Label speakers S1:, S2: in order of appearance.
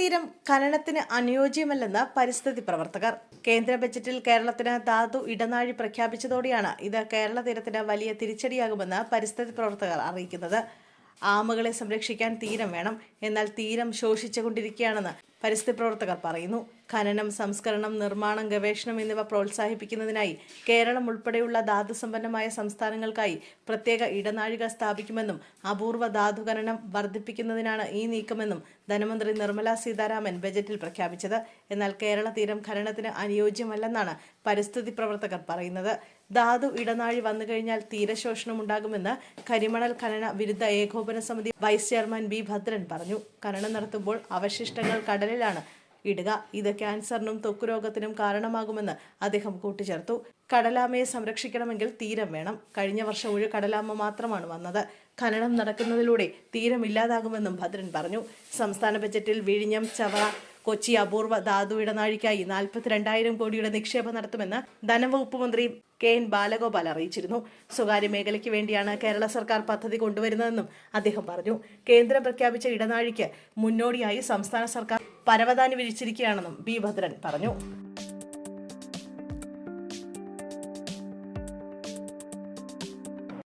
S1: തീരം ഖനനത്തിന് അനുയോജ്യമല്ലെന്ന് പരിസ്ഥിതി പ്രവർത്തകർ. കേന്ദ്ര ബജറ്റിൽ കേരളത്തിന് ധാതു ഇടനാഴി പ്രഖ്യാപിച്ചതോടെയാണ് ഇത് കേരള തീരത്തിന് വലിയ തിരിച്ചടിയാകുമെന്ന് പരിസ്ഥിതി പ്രവർത്തകർ അറിയിക്കുന്നത്. ആമകളെ സംരക്ഷിക്കാൻ തീരം വേണം. എന്നാൽ തീരം ശോഷിച്ചുകൊണ്ടിരിക്കുകയാണെന്ന് പരിസ്ഥിതി പ്രവർത്തകർ പറയുന്നു. ഖനനം സംസ്കരണം നിർമ്മാണം ഗവേഷണം എന്നിവ പ്രോത്സാഹിപ്പിക്കുന്നതിനായി കേരളം ഉൾപ്പെടെയുള്ള ധാതുസമ്പന്നമായ സംസ്ഥാനങ്ങൾക്കായി പ്രത്യേക ഇടനാഴിക സ്ഥാപിക്കുമെന്നും അപൂർവ ധാതു ഖനനം വർദ്ധിപ്പിക്കുന്നതിനാണ് ഈ നീക്കമെന്നും ധനമന്ത്രി നിർമ്മലാ സീതാരാമൻ ബജറ്റിൽ പ്രഖ്യാപിച്ചത്. എന്നാൽ കേരള തീരം ഖനനത്തിന് അനുയോജ്യമല്ലെന്നാണ് പരിസ്ഥിതി പ്രവർത്തകർ പറയുന്നത്. ധാതു ഇടനാഴി വന്നു കഴിഞ്ഞാൽ തീരശോഷണം ഉണ്ടാകുമെന്ന് കരിമണൽ ഖനന വിരുദ്ധ ഏകോപന സമിതി വൈസ് ചെയർമാൻ ബി ഭദ്രൻ പറഞ്ഞു. ഖനനം നടത്തുമ്പോൾ അവശിഷ്ടങ്ങൾ കടലിലാണ് ഇടുക ഇത് ക്യാൻസറിനും തൊക്കു രോഗത്തിനും കാരണമാകുമെന്ന് അദ്ദേഹം കൂട്ടിച്ചേർത്തു. കടലാമയെ സംരക്ഷിക്കണമെങ്കിൽ തീരം വേണം. കഴിഞ്ഞ വർഷം ഒരു കടലാമ മാത്രമാണ് വന്നത്. ഖനനം നടക്കുന്നതിലൂടെ തീരം ഇല്ലാതാകുമെന്നും ഭദ്രൻ പറഞ്ഞു. സംസ്ഥാന ബജറ്റിൽ വിഴിഞ്ഞം ചവറ കൊച്ചി അപൂർവ ധാതു ഇടനാഴിക്കായി നാൽപ്പത്തിരണ്ടായിരം കോടിയുടെ നിക്ഷേപം നടത്തുമെന്ന് ധനവകുപ്പ് മന്ത്രി കെ എൻ ബാലഗോപാൽ അറിയിച്ചിരുന്നു. സ്വകാര്യ മേഖലയ്ക്ക് വേണ്ടിയാണ് കേരള സർക്കാർ പദ്ധതി കൊണ്ടുവരുന്നതെന്നും അദ്ദേഹം പറഞ്ഞു. കേന്ദ്രം പ്രഖ്യാപിച്ച ഇടനാഴിക്ക് മുന്നോടിയായി സംസ്ഥാന സർക്കാർ പരവതാനി വിരിച്ചിരിക്കുകയാണെന്നും ബി ഭദ്രൻ പറഞ്ഞു